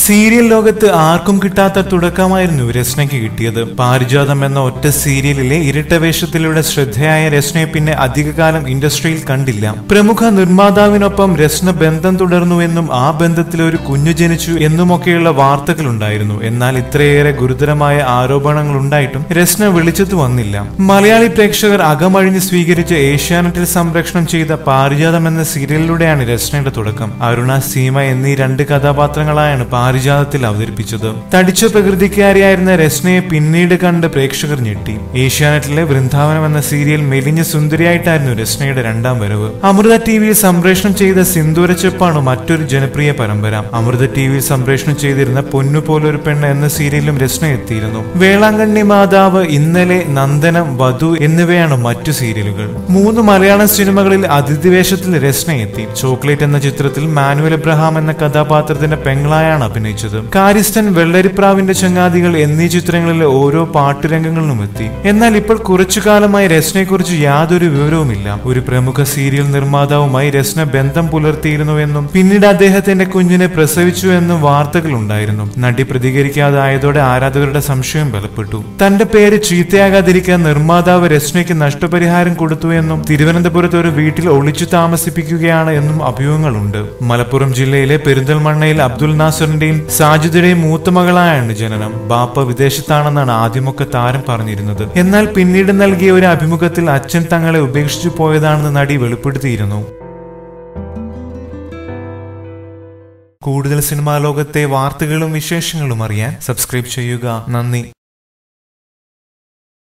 Serial ലോകത്ത് ആർക്കും കിട്ടാത്ത തുടക്കമായിരുന്നു രസ്നയ്ക്ക് കിട്ടിയത്. പാരിജാതം എന്ന ഒറ്റ സീരിയലിലെ ഇരട്ടവേഷത്തിലൂടെ ശ്രദ്ധയായ രസ്നയെ പിന്നെ അധികകാലം ഇൻഡസ്ട്രിയിൽ കണ്ടില്ല. പ്രമുഖ നിർമ്മാതാവിനൊപ്പം രസ്ന ബന്ധം തുടർന്നുവെന്നും ആ ബന്ധത്തിൽ ഒരു കുഞ്ഞു ജനിച്ചു എന്നുമൊക്കെയുള്ള വാർത്തകളുണ്ടായിരുന്നു. എന്നാൽ ഇത്രയേറെ ഗുരുതരമായ ആരോപണങ്ങൾ ഉണ്ടായിട്ടും രസ്ന വെളിച്ചത്ത് വന്നില്ല. മലയാളി പ്രേക്ഷകർ അകമഴിഞ്ഞ് സ്വീകരിച്ച ഏഷ്യാനെറ്റിൽ സംരക്ഷണം ചെയ്ത പാരിജാതം എന്ന സീരിയലിലൂടെയാണ് രസ്നയുടെ തുടക്കം. അരുണ സീമ എന്നീ രണ്ട് കഥാപാത്രങ്ങളായാണ് പാരിജാതത്തിൽ അവതരിപ്പിച്ചത്. തടിച്ച പ്രകൃതിക്കാരിയായിരുന്ന രസ്നയെ പിന്നീട് കണ്ട് പ്രേക്ഷകർ ഞെട്ടി. ഏഷ്യാനെറ്റിലെ വൃന്ദാവനം എന്ന സീരിയൽ മെലിഞ്ഞ സുന്ദരിയായിട്ടായിരുന്നു രസ്നയുടെ രണ്ടാം വരവ്. അമൃത ടി വിയിൽ സംപ്രേഷണം ചെയ്ത സിന്ദൂരച്ചെപ്പാണ് മറ്റൊരു ജനപ്രിയ പരമ്പര. അമൃത ടി വിയിൽ സംപ്രേഷണം ചെയ്തിരുന്ന പൊന്നു പോലൊരു പെണ്ണ് എന്ന സീരിയലിലും രസ്ന എത്തിയിരുന്നു. വേളാങ്കണ്ണി മാതാവ് ഇന്നലെ നന്ദനം വധു എന്നിവയാണ് മറ്റു സീരിയലുകൾ. മൂന്ന് മലയാളം സിനിമകളിൽ അതിഥിവേഷത്തിൽ രസ്ന എത്തി ചോക്ലേറ്റ് എന്ന ചിത്രത്തിൽ മാനുവൽ എബ്രഹാം എന്ന കഥാപാത്രത്തിന്റെ പെങ്ങളായാണ് അഭിനയിച്ചത്. കാരിസ്റ്റൻ വെള്ളരിപ്രാവിന്റെ ചങ്ങാതികൾ എന്നീ ചിത്രങ്ങളിലെ ഓരോ പാട്ടുരംഗങ്ങളിലും എത്തി. എന്നാൽ ഇപ്പോൾ കുറച്ചു കാലമായി രസ്നയെക്കുറിച്ച് യാതൊരു വിവരവുമില്ല. ഒരു പ്രമുഖ സീരിയൽ നിർമ്മാതാവുമായി രസ്ന ബന്ധം പുലർത്തിയിരുന്നുവെന്നും പിന്നീട് അദ്ദേഹത്തിന്റെ കുഞ്ഞിനെ പ്രസവിച്ചു എന്നും വാർത്തകൾ ഉണ്ടായിരുന്നു. നടി പ്രതികരിക്കാതായതോടെ ആരാധകരുടെ സംശയം ബലപ്പെട്ടു. തന്റെ പേര് ചീത്തയാകാതിരിക്കാൻ നിർമ്മാതാവ് രസ്നയ്ക്ക് നഷ്ടപരിഹാരം കൊടുത്തു എന്നും തിരുവനന്തപുരത്ത് ഒരു വീട്ടിൽ ഒളിച്ചു താമസിപ്പിക്കുകയാണ് എന്നും അഭ്യൂഹങ്ങളുണ്ട്. മലപ്പുറം ജില്ലയിലെ പെരിന്തൽമണ്ണയിൽ അബ്ദുൽ നാസറിന്റെയും സാജിദയുടെയും മൂത്ത മകളായാണ് ജനനം. ബാപ്പ വിദേശത്താണെന്നാണ് ആദ്യമൊക്കെ താരം പറഞ്ഞിരുന്നത്. എന്നാൽ പിന്നീട് നൽകിയ ഒരു അഭിമുഖത്തിൽ അച്ഛൻ തങ്ങളെ ഉപേക്ഷിച്ചു പോയതാണെന്ന് നടി വെളിപ്പെടുത്തിയിരുന്നു. കൂടുതൽ സിനിമാ ലോകത്തെ വാർത്തകളും വിശേഷങ്ങളും അറിയാൻ സബ്സ്ക്രൈബ് ചെയ്യുക. നന്ദി.